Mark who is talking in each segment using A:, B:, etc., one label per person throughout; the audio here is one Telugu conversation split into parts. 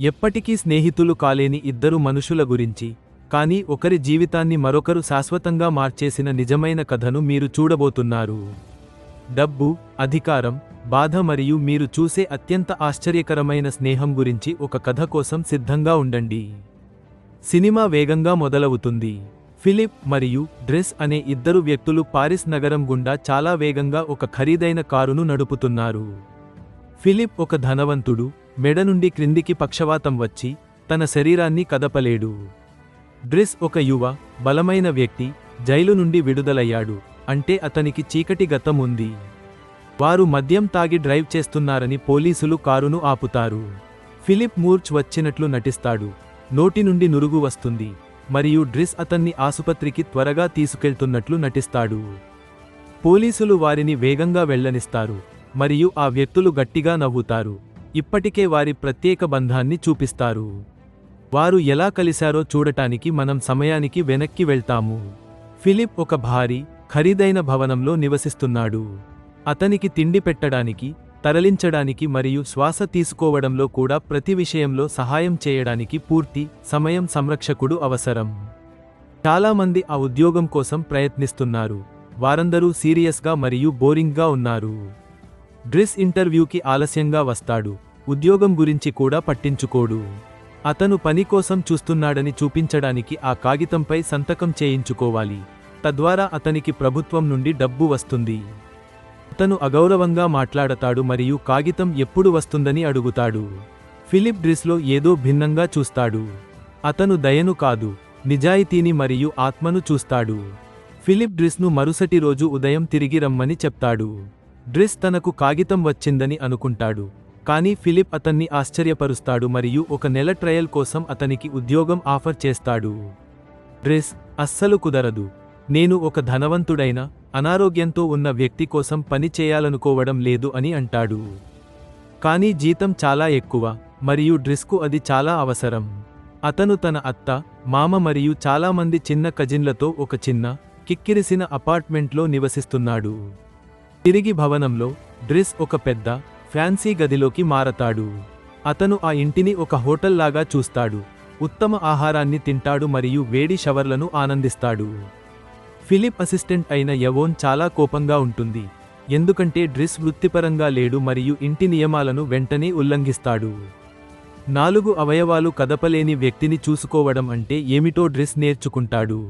A: ఎప్పటికీ స్నేహితులు కాలేని ఇద్దరు మనుషుల గురించి కానీ ఒకరి జీవితాన్ని మరొకరు శాశ్వతంగా మార్చేసిన నిజమైన కథను మీరు చూడబోతున్నారు. డబ్బు అధికారం బాధ మరియు మీరు చూసే అత్యంత ఆశ్చర్యకరమైన స్నేహం గురించి ఒక కథ కోసం సిద్ధంగా ఉండండి. సినిమా వేగంగా మొదలవుతుంది. ఫిలిప్ మరియు డ్రెస్ అనే ఇద్దరు వ్యక్తులు పారిస్ నగరం గుండా చాలా వేగంగా ఒక ఖరీదైన కారును నడుపుతున్నారు. ఫిలిప్ ఒక ధనవంతుడు మెడ నుండి క్రిందికి పక్షవాతం వచ్చి తన శరీరాన్ని కదపలేడు. డ్రిస్ ఒక యువ బలమైన వ్యక్తి జైలు నుండి విడుదలయ్యాడు అంటే అతనికి చీకటి గతం ఉంది. వారు మద్యం తాగి డ్రైవ్ చేస్తున్నారని పోలీసులు కారును ఆపుతారు. ఫిలిప్ మూర్చ్ వచ్చినట్లు నటిస్తాడు. నోటి నుండి నురుగు వస్తుంది మరియు డ్రిస్ అతన్ని ఆసుపత్రికి త్వరగా తీసుకెళ్తున్నట్లు నటిస్తాడు. పోలీసులు వారిని వేగంగా వెళ్ళనిస్తారు మరియు ఆ వ్యక్తులు గట్టిగా నవ్వుతారు. ఇప్పటికే వారి ప్రత్యేక బంధాన్ని చూపిస్తారు. వారు ఎలా కలిశారో చూడటానికి మనం సమయానికి వెనక్కి వెళ్తాము. ఫిలిప్ ఒక భారీ ఖరీదైన భవనంలో నివసిస్తున్నాడు. అతనికి తిండి పెట్టడానికి తరలించడానికి మరియు శ్వాస తీసుకోవడంలో కూడా ప్రతి విషయంలో సహాయం చేయడానికి పూర్తి సమయం సంరక్షకుడు అవసరం. చాలామంది ఆ ఉద్యోగం కోసం ప్రయత్నిస్తున్నారు. వారందరూ సీరియస్గా మరియు బోరింగ్గా ఉన్నారు. డ్రెస్ ఇంటర్వ్యూకి ఆలస్యంగా వస్తాడు. ఉద్యోగం గురించి కూడా పట్టించుకోడు. అతను పని కోసం చూస్తున్నాడని చూపించడానికి ఆ కాగితంపై సంతకం చేయించుకోవాలి. తద్వారా అతనికి ప్రభుత్వం నుండి డబ్బు వస్తుంది. అతను అగౌరవంగా మాట్లాడతాడు మరియు కాగితం ఎప్పుడు వస్తుందని అడుగుతాడు. ఫిలిప్ డ్రిస్లో ఏదో భిన్నంగా చూస్తాడు. అతను దయను కాదు నిజాయితీని మరియు ఆత్మను చూస్తాడు. ఫిలిప్ డ్రిస్ను మరుసటి రోజు ఉదయం తిరిగి రమ్మని చెప్తాడు. డ్రిస్ తనకు కాగితం వచ్చిందని అనుకుంటాడు. కానీ ఫిలిప్ అతన్ని ఆశ్చర్యపరుస్తాడు మరియు ఒక నెల ట్రయల్ కోసం అతనికి ఉద్యోగం ఆఫర్ చేస్తాడు. డ్రెస్ అస్సలు కుదరదు. నేను ఒక ధనవంతుడైన అనారోగ్యంతో ఉన్న వ్యక్తి కోసం పని చేయాలనుకోవడం లేదు అని అంటాడు. కానీ జీతం చాలా ఎక్కువ మరియు డ్రిస్కు అది చాలా అవసరం. అతను తన అత్త మామ మరియు చాలామంది చిన్న కజిన్లతో ఒక చిన్న కిక్కిరిసిన అపార్ట్మెంట్లో నివసిస్తున్నాడు. తిరిగి భవనంలో డ్రెస్ ఒక పెద్ద ఫ్యాన్సీ గదిలోకి మారతాడు. అతను ఆ ఇంటిని ఒక హోటల్లాగా చూస్తాడు. ఉత్తమ ఆహారాన్ని తింటాడు మరియు వేడి షవర్లను ఆనందిస్తాడు. ఫిలిప్ అసిస్టెంట్ అయిన యవోన్ చాలా కోపంగా ఉంటుంది. ఎందుకంటే డ్రెస్ వృత్తిపరంగా లేడు మరియు ఇంటి నియమాలను వెంటనే ఉల్లంఘిస్తాడు. నాలుగు అవయవాలు కదపలేని వ్యక్తిని చూసుకోవడం అంటే ఏమిటో డ్రెస్ నేర్చుకుంటాడు.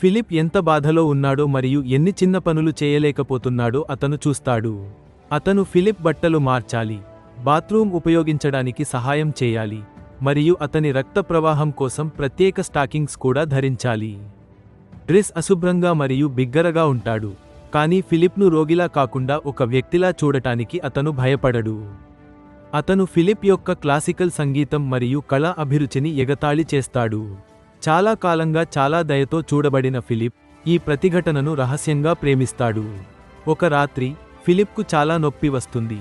A: ఫిలిప్ ఎంత బాధలో ఉన్నాడో మరియు ఎన్ని చిన్న పనులు చేయలేకపోతున్నాడో అతను చూస్తాడు. అతను ఫిలిప్ బట్టలు మార్చాలి బాత్రూమ్ ఉపయోగించడానికి సహాయం చేయాలి మరియు అతని రక్త ప్రవాహం కోసం ప్రత్యేక స్టాకింగ్స్ కూడా ధరించాలి. డ్రెస్ అశుభ్రంగా మరియు బిగ్గరగా ఉంటాడు కానీ ఫిలిప్ను రోగిలా కాకుండా ఒక వ్యక్తిలా చూడటానికి అతను భయపడడు. అతను ఫిలిప్ యొక్క క్లాసికల్ సంగీతం మరియు కళా అభిరుచిని ఎగతాళి చేస్తాడు. చాలా కాలంగా చాలా దయతో చూడబడిన ఫిలిప్ ఈ ప్రతిఘటనను రహస్యంగా ప్రేమిస్తాడు. ఒక రాత్రి ఫిలిప్కు చాలా నొప్పి వస్తుంది.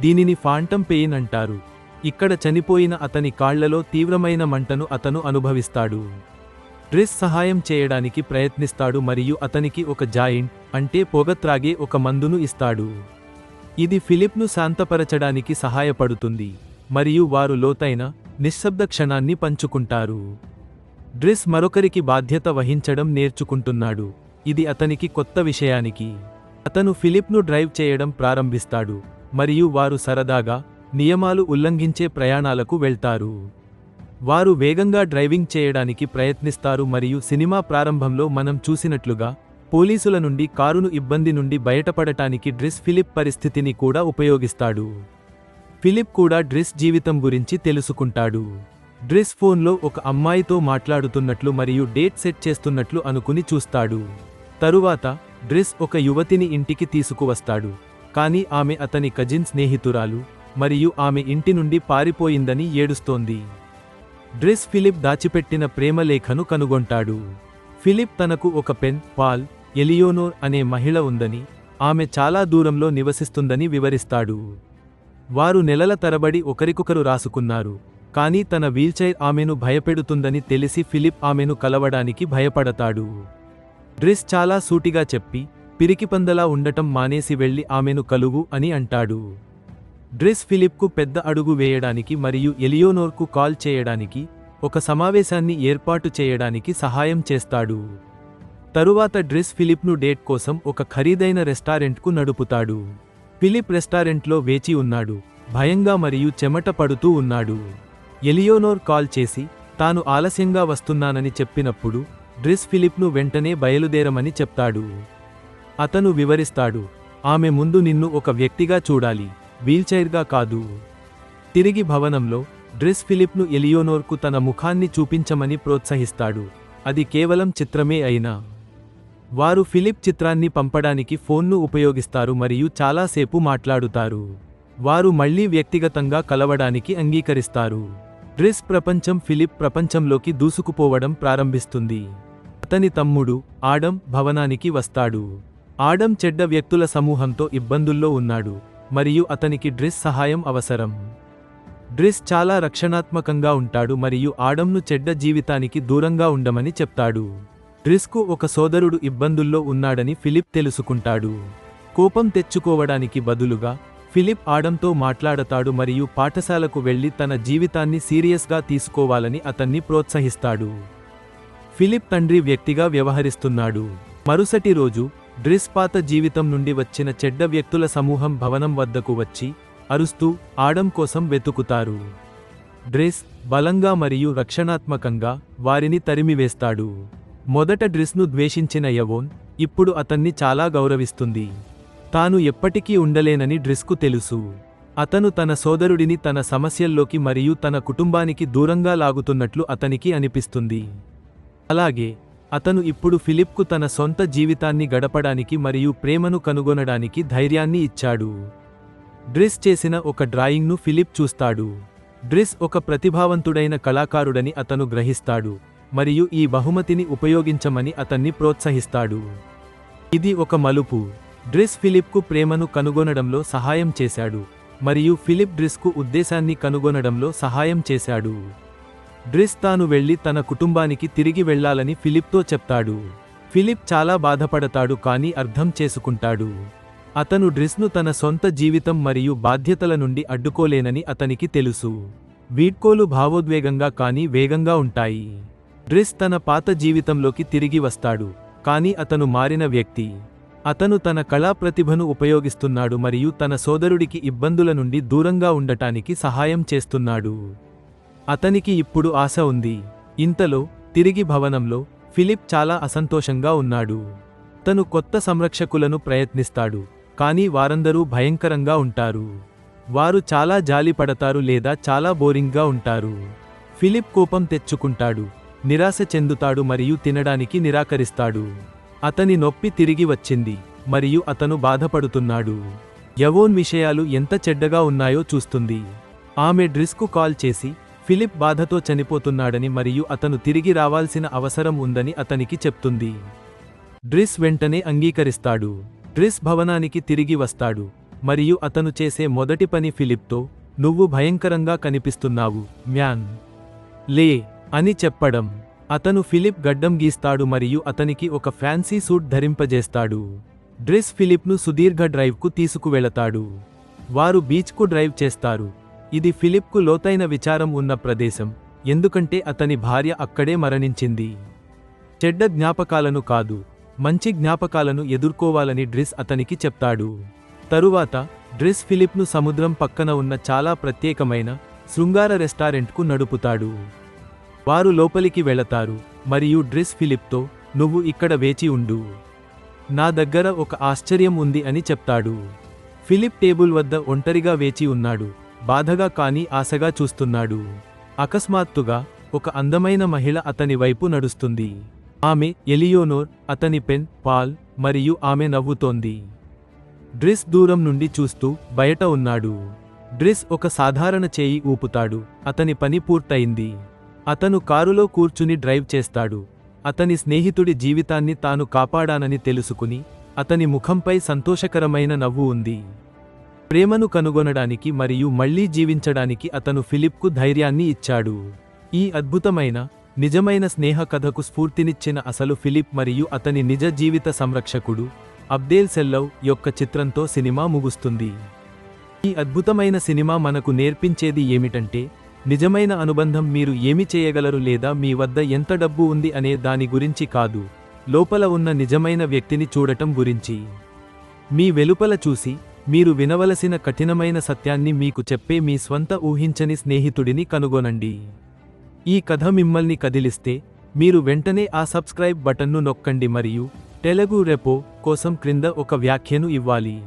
A: దీనిని ఫాంటం పెయిన్ అంటారు. ఇక్కడ చనిపోయిన అతని కాళ్ళలో తీవ్రమైన మంటను అతను అనుభవిస్తాడు. డ్రెస్ సహాయం చేయడానికి ప్రయత్నిస్తాడు మరియు అతనికి ఒక జాయింట్ అంటే పొగ త్రాగే ఒక మందును ఇస్తాడు. ఇది ఫిలిప్ను శాంతపరచడానికి సహాయపడుతుంది. మరియు వారు లోతైన నిశ్శబ్ద క్షణాన్ని పంచుకుంటారు. డ్రెస్ మరొకరికి బాధ్యత వహించడం నేర్చుకుంటున్నాడు. ఇది అతనికి కొత్త విషయానికి. అతను ఫిలిప్ను డ్రైవ్ చేయడం ప్రారంభిస్తాడు. మరియు వారు సరదాగా నియమాలు ఉల్లంఘించే ప్రయాణాలకు వెళ్తారు. వారు వేగంగా డ్రైవింగ్ చేయడానికి ప్రయత్నిస్తారు మరియు సినిమా ప్రారంభంలో మనం చూసినట్లుగా పోలీసుల నుండి కారును ఇబ్బంది నుండి బయటపడటానికి డ్రిస్ ఫిలిప్ పరిస్థితిని కూడా ఉపయోగిస్తాడు. ఫిలిప్ కూడా డ్రిస్ జీవితం గురించి తెలుసుకుంటాడు. డ్రెస్ ఫోన్లో ఒక అమ్మాయితో మాట్లాడుతున్నట్లు మరియు డేట్ సెట్ చేస్తున్నట్లు అనుకుని చూస్తాడు. తరువాత డ్రెస్ ఒక యువతిని ఇంటికి తీసుకువస్తాడు. కానీ ఆమె అతని కజిన్ స్నేహితురాలు మరియు ఆమె ఇంటి నుండి పారిపోయిందని ఏడుస్తోంది. డ్రెస్ ఫిలిప్ దాచిపెట్టిన ప్రేమలేఖను కనుగొంటాడు. ఫిలిప్ తనకు ఒక పెన్ పాల్ ఎలియోనోర్ అనే మహిళ ఉందని ఆమె చాలా దూరంలో నివసిస్తుందని వివరిస్తాడు. వారు నెలల తరబడి ఒకరికొకరు రాసుకున్నారు. కానీ తన వీల్చైర్ ఆమెను భయపెడుతుందని తెలిసి ఫిలిప్ ఆమెను కలవడానికి భయపడతాడు. డ్రెస్ చాలా సూటిగా చెప్పి పిరికిపందలా ఉండటం మానేసి వెళ్ళి ఆమెను కలుగు అని అంటాడు. డ్రెస్ ఫిలిప్కు పెద్ద అడుగు వేయడానికి మరియు ఎలియోనోర్కు కాల్ చేయడానికి ఒక సమావేశాన్ని ఏర్పాటు చేయడానికి సహాయం చేస్తాడు. తరువాత డ్రెస్ ఫిలిప్ను డేట్ కోసం ఒక ఖరీదైన రెస్టారెంట్కు నడుపుతాడు. ఫిలిప్ రెస్టారెంట్లో వేచి ఉన్నాడు భయంగా మరియు చెమట పడుతూ ఉన్నాడు. ఎలియోనోర్ కాల్ చేసి తాను ఆలస్యంగా వస్తున్నానని చెప్పినప్పుడు డ్రిస్ ఫిలిప్ను వెంటనే బయలుదేరమని చెప్తాడు. అతను వివరిస్తాడు ఆమె ముందు నిన్ను ఒక వ్యక్తిగా చూడాలి వీల్చైర్గా కాదు. తిరిగి భవనంలో డ్రిస్ ఫిలిప్ను ఎలియోనోర్కు తన ముఖాన్ని చూపించమని ప్రోత్సహిస్తాడు. అది కేవలం చిత్రమే అయినా. వారు ఫిలిప్ చిత్రాన్ని పంపడానికి ఫోన్ను ఉపయోగిస్తారు మరియు చాలాసేపు మాట్లాడుతారు. వారు మళ్ళీ వ్యక్తిగతంగా కలవడానికి అంగీకరిస్తారు. డ్రెస్ ప్రపంచం ఫిలిప్ ప్రపంచంలోకి దూసుకుపోవడం ప్రారంభిస్తుంది. అతని తమ్ముడు ఆడం భవనానికి వస్తాడు. ఆడం చెడ్డ వ్యక్తుల సమూహంతో ఇబ్బందుల్లో ఉన్నాడు మరియు అతనికి డ్రెస్ సహాయం అవసరం. డ్రెస్ చాలా రక్షణాత్మకంగా ఉంటాడు మరియు ఆడంను చెడ్డ జీవితానికి దూరంగా ఉండమని చెప్తాడు. డ్రిస్కు ఒక సోదరుడు ఇబ్బందుల్లో ఉన్నాడని ఫిలిప్ తెలుసుకుంటాడు. కోపం తెచ్చుకోవడానికి బదులుగా ఫిలిప్ ఆడంతో మాట్లాడతాడు మరియు పాఠశాలకు వెళ్ళి తన జీవితాన్ని సీరియస్గా తీసుకోవాలని అతన్ని ప్రోత్సహిస్తాడు. ఫిలిప్ తండ్రి వ్యక్తిగా వ్యవహరిస్తున్నాడు. మరుసటి రోజు డ్రిస్ పాత జీవితం నుండి వచ్చిన చెడ్డ వ్యక్తుల సమూహం భవనం వద్దకు వచ్చి అరుస్తూ ఆడం కోసం వెతుకుతారు. డ్రెస్ బలంగా మరియు రక్షణాత్మకంగా వారిని తరిమివేస్తాడు. మొదట డ్రిస్ను ద్వేషించిన యవోన్ ఇప్పుడు అతన్ని చాలా గౌరవిస్తుంది. తాను ఎప్పటికీ ఉండలేనని డ్రిస్కు తెలుసు. అతను తన సోదరుడిని తన సమస్యల్లోకి మరియు తన కుటుంబానికి దూరంగా లాగుతున్నట్లు అతనికి అనిపిస్తుంది. అలాగే అతను ఇప్పుడు ఫిలిప్కు తన సొంత జీవితాన్ని గడపడానికి మరియు ప్రేమను కనుగొనడానికి ధైర్యాన్ని ఇచ్చాడు. డ్రిస్ చేసిన ఒక డ్రాయింగ్ను ఫిలిప్ చూస్తాడు. డ్రిస్ ఒక ప్రతిభావంతుడైన కళాకారుడని అతను గ్రహిస్తాడు మరియు ఈ బహుమతిని ఉపయోగించమని అతన్ని ప్రోత్సహిస్తాడు. ఇది ఒక మలుపు. డ్రిస్ ఫిలిప్కు ప్రేమను కనుగొనడంలో సహాయం చేశాడు మరియు ఫిలిప్ డ్రిస్కు ఉద్దేశాన్ని కనుగొనడంలో సహాయం చేశాడు. డ్రిస్ తాను వెళ్ళి తన కుటుంబానికి తిరిగి వెళ్ళాలని ఫిలిప్తో చెప్తాడు. ఫిలిప్ చాలా బాధపడతాడు కానీ అర్థం చేసుకుంటాడు. అతను డ్రిస్ను తన సొంత జీవితం మరియు బాధ్యతల నుండి అడ్డుకోలేనని అతనికి తెలుసు. వీడ్కోలు భావోద్వేగంగా కానీ వేగంగా ఉంటాయి. డ్రిస్ తన పాత జీవితంలోకి తిరిగి వస్తాడు కానీ అతను మారిన వ్యక్తి. అతను తన కళా ప్రతిభను ఉపయోగిస్తున్నాడు మరియు తన సోదరుడికి ఇబ్బందుల నుండి దూరంగా ఉండటానికి సహాయం చేస్తున్నాడు. అతనికి ఇప్పుడు ఆశ ఉంది. ఇంతలో తిరిగి భవనంలో ఫిలిప్ చాలా అసంతోషంగా ఉన్నాడు. తను కొత్త సంరక్షకులను ప్రయత్నిస్తాడు కానీ వారందరూ భయంకరంగా ఉంటారు. వారు చాలా జాలిపడతారు లేదా చాలా బోరింగ్గా ఉంటారు. ఫిలిప్ కోపం తెచ్చుకుంటాడు నిరాశ చెందుతాడు మరియు తినడానికి నిరాకరిస్తాడు. అతని నొప్పి తిరిగి వచ్చింది మరియు అతను బాధపడుతున్నాడు. యవోన్ విషయాలు ఎంత చెడ్డగా ఉన్నాయో చూస్తుంది. ఆమె డ్రిస్కు కాల్ చేసి ఫిలిప్ బాధతో చనిపోతున్నాడని మరియు అతను తిరిగి రావాల్సిన అవసరం ఉందని అతనికి చెప్తుంది. డ్రిస్ వెంటనే అంగీకరిస్తాడు. డ్రిస్ భవనానికి తిరిగి వస్తాడు మరియు అతను చేసే మొదటి పని ఫిలిప్తో నువ్వు భయంకరంగా కనిపిస్తున్నావు మ్యాన్. లే అని చెప్పడం. అతను ఫిలిప్ గడ్డం గీస్తాడు మరియు అతనికి ఒక ఫ్యాన్సీ సూట్ ధరింపజేస్తాడు. డ్రెస్ ఫిలిప్ను సుదీర్ఘ డ్రైవ్కు తీసుకువెళతాడు. వారు బీచ్కు డ్రైవ్ చేస్తారు. ఇది ఫిలిప్కు లోతైన విచారం ఉన్న ప్రదేశం. ఎందుకంటే అతని భార్య అక్కడే మరణించింది. చెడ్డ జ్ఞాపకాలను కాదు. మంచి జ్ఞాపకాలను ఎదుర్కోవాలని డ్రిస్ అతనికి చెప్తాడు. తరువాత డ్రిస్ ఫిలిప్ను సముద్రం పక్కన ఉన్న చాలా ప్రత్యేకమైన శృంగార రెస్టారెంట్కు నడుపుతాడు. వారు లోపలికి వెళతారు మరియు డ్రిస్ ఫిలిప్తో నువ్వు ఇక్కడ వేచి ఉండు. నా దగ్గర ఒక ఆశ్చర్యం ఉంది అని చెప్తాడు. ఫిలిప్ టేబుల్ వద్ద ఒంటరిగా వేచి ఉన్నాడు బాధగా కానీ ఆశగా చూస్తున్నాడు. అకస్మాత్తుగా ఒక అందమైన మహిళ అతని వైపు నడుస్తుంది. ఆమె ఎలియోనోర్ అతని పెన్ పాల్ మరియు ఆమె నవ్వుతోంది. డ్రెస్ దూరం నుండి చూస్తూ బయట ఉన్నాడు. డ్రెస్ ఒక సాధారణ చేయి ఊపుతాడు అతని పని పూర్తయింది. అతను కారులో కూర్చుని డ్రైవ్ చేస్తాడు. అతని స్నేహితుడి జీవితాన్ని తాను కాపాడానని తెలుసుకుని అతని ముఖంపై సంతోషకరమైన నవ్వు ఉంది. ప్రేమను కనుగొనడానికి మరియు మళ్ళీ జీవించడానికి అతను ఫిలిప్కు ధైర్యాన్ని ఇచ్చాడు. ఈ అద్భుతమైన నిజమైన స్నేహ కథకు స్ఫూర్తినిచ్చిన అసలు ఫిలిప్ మరియు అతని నిజ జీవిత సంరక్షకుడు అబ్దేల్ సెల్లవ్ యొక్క చిత్రంతో సినిమా ముగుస్తుంది. ఈ అద్భుతమైన సినిమా మనకు నేర్పించేది ఏమిటంటే నిజమైన అనుబంధం మీరు ఏమి చేయగలరు లేదా మీ వద్ద ఎంత డబ్బు ఉంది అనే దాని గురించి కాదు. లోపల ఉన్న నిజమైన వ్యక్తిని చూడటం గురించి. మీ వెలుపల చూసి మీరు వినవలసిన కఠినమైన సత్యాన్ని మీకు చెప్పే మీ స్వంత ఊహించని స్నేహితుడిని కనుగొనండి. ఈ కథ మిమ్మల్ని కదిలిస్తే మీరు వెంటనే ఆ సబ్స్క్రైబ్ బటన్ను నొక్కండి మరియు తెలుగు రెపో కోసం క్రింద ఒక వ్యాఖ్యను ఇవ్వాలి.